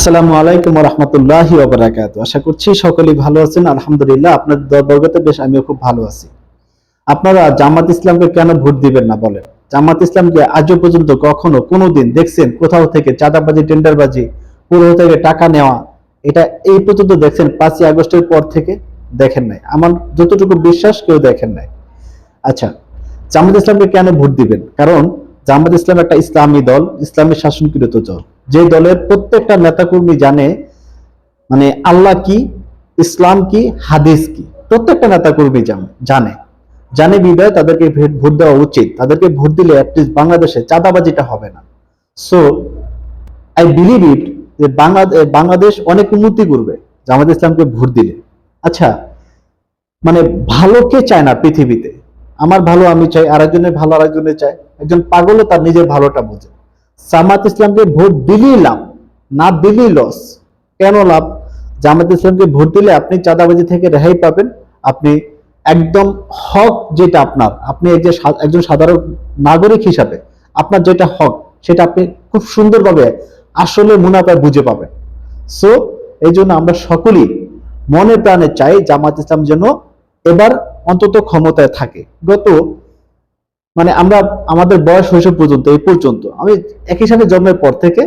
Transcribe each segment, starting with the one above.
আসসালামু আলাইকুম রহমতুল্লাহি ওবরাকাত। আশা করছি সকলেই ভালো আছেন, আলহামদুলিল্লাহ আপনার দোয়া বরকতে বেশ আমিও খুব ভালো আছি। আপনারা জামাত ইসলামকে কেন ভোট দিবেন না বলেন? জামাত ইসলামকে আজও পর্যন্ত কখনো, কোনোদিন দেখছেন কোথাও থেকে চাঁদাবাজি, টেন্ডারবাজি, পুরো থেকে টাকা নেওয়া, এটা এই পর্যন্ত দেখছেন, পাঁচই আগস্টের পর থেকে দেখেন নাই। আমার যতটুকু বিশ্বাস, কেউ দেখেন নাই। আচ্ছা জামাত ইসলামকে কেন ভোট দিবেন? কারণ জামাত ইসলাম একটা ইসলামী দল, ইসলামী শাসনকৃত দল। যে দলের প্রত্যেকটা নেতাকর্মী জানে মানে আল্লাহ কি, ইসলাম কি, হাদিস কি, প্রত্যেকটা নেতাকর্মী জানে জানে। বিদায়, তাদেরকে ভোট- দেওয়া উচিত। তাদেরকে ভোট দিলে অ্যাটলিস্ট বাংলাদেশে চাঁদাবাজিটা হবে না। সো আই বিলিভ ইট যে বাংলাদেশ অনেক উন্নতি করবে জামাত ইসলামকে ভোট দিলে। আচ্ছা মানে ভালো কে চায় না পৃথিবীতে? আমার ভালো আমি চাই, আরেকজনের ভালো আরেকজনের চাই একজন পাগলও তার নিজের ভালোটা বোঝে। জামাত ইসলামকে ভোট দিলেই লাভ, না দিলেই লস কেন লাভ? জামাত ইসলামকে ভোট দিলে আপনি চাঁদাবাজি থেকে রেহাই পাবেন। আপনি একদম হক যেটা আপনার, আপনি এই যে একজন সাধারণ নাগরিক হিসাবে আপনার যেটা হক, সেটা আপনি খুব সুন্দরভাবে আসলে মুনাফা বুঝে পাবেন। সো এই জন্য আমরা সকলেই মনে প্রাণে চাই জামাত ইসলাম যেন এবার অন্তত ক্ষমতায় থাকে। গত মানে আমরা আমাদের বয়স শৈশব পর্যন্ত, এই পর্যন্ত। আমি একই সাথে জন্মের পর থেকে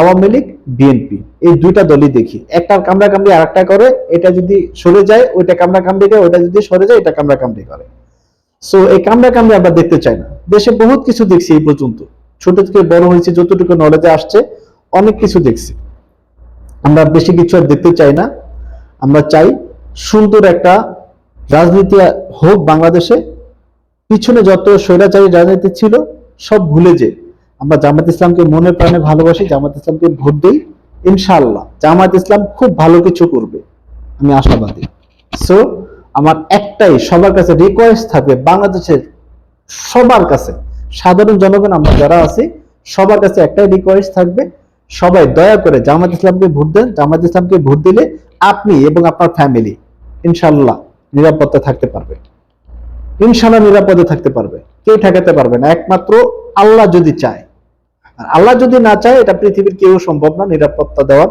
আওয়ামী লীগ, বিএনপি, এই দুইটা দলই দেখি। একটা কামড়া কামড়ি আর একটা করে, এটা যদি সরে যায়, ওইটা কামড়া কামড়ি করে, ওইটা যদি সরে যায়, এটা কামড়া কামড়ি করে। সো এই কামড়া কামড়ি আমরা দেখতে চাই না। দেশে বহুত কিছু দেখছি এই পর্যন্ত। ছোট থেকে বড় হয়েছে, যতটুকু নলেজে আসছে, অনেক কিছু দেখছি। আমরা বেশি কিছু আর দেখতে চাই না। আমরা চাই সুন্দর একটা রাজনীতি হোক বাংলাদেশে পিছনে যত স্বৈরাচারী রাজনীতি ছিল, সব ভুলে যে আমরা জামাত ইসলামকে মনে প্রাণে ভালোবাসি, জামাত ইসলামকে ভোট দিই, ইনশাআল্লাহ। জামাত ইসলাম খুব ভালো কিছু করবে। আমি আশাবাদী। সো আমার একটাই সবার কাছে রিকোয়েস্ট থাকবে, বাংলাদেশের সবার কাছে, সাধারণ জনগণ আমরা যারা আছি, সবার কাছে একটাই রিকোয়েস্ট থাকবে, সবাই দয়া করে জামাত ইসলামকে ভোট দেন। জামাত ইসলামকে ভোট দিলে আপনি এবং আপনার ফ্যামিলি ইনশাল্লাহ নিরাপত্তা থাকতে পারবে। ইনশাল্লাহ নিরাপদে থাকতে পারবে। কেউ ঠেকাতে পারবে না। একমাত্র আল্লাহ যদি চায়। আর আল্লাহ যদি না চায়, এটা পৃথিবীর কেউ সম্ভব না নিরাপত্তা দেওয়ার।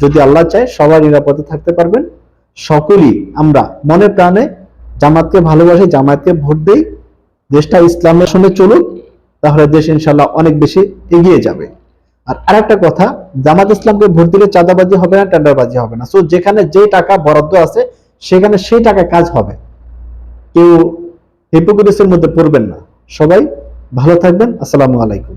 যদি আল্লাহ চায়, সবাই নিরাপদে থাকতে পারবেন। সকলেই আমরা মনে প্রাণে জামাতকে ভালোবাসি জামাতকে ভোট দেই। দেশটা ইসলামের সঙ্গে চলুক, তাহলে দেশ ইনশাল্লাহ অনেক বেশি এগিয়ে যাবে। আর আরেকটা কথা, জামাত ইসলামকে ভোট দিলে চাঁদাবাজি হবে না, টেন্ডারবাজি হবে না। সো যেখানে যে টাকা বরাদ্দ আছে, সেখানে সেই টাকা কাজ হবে। কেউ হিপোক্রেসির মধ্যে পড়বেন না। সবাই ভালো থাকবেন। আসসালামু আলাইকুম।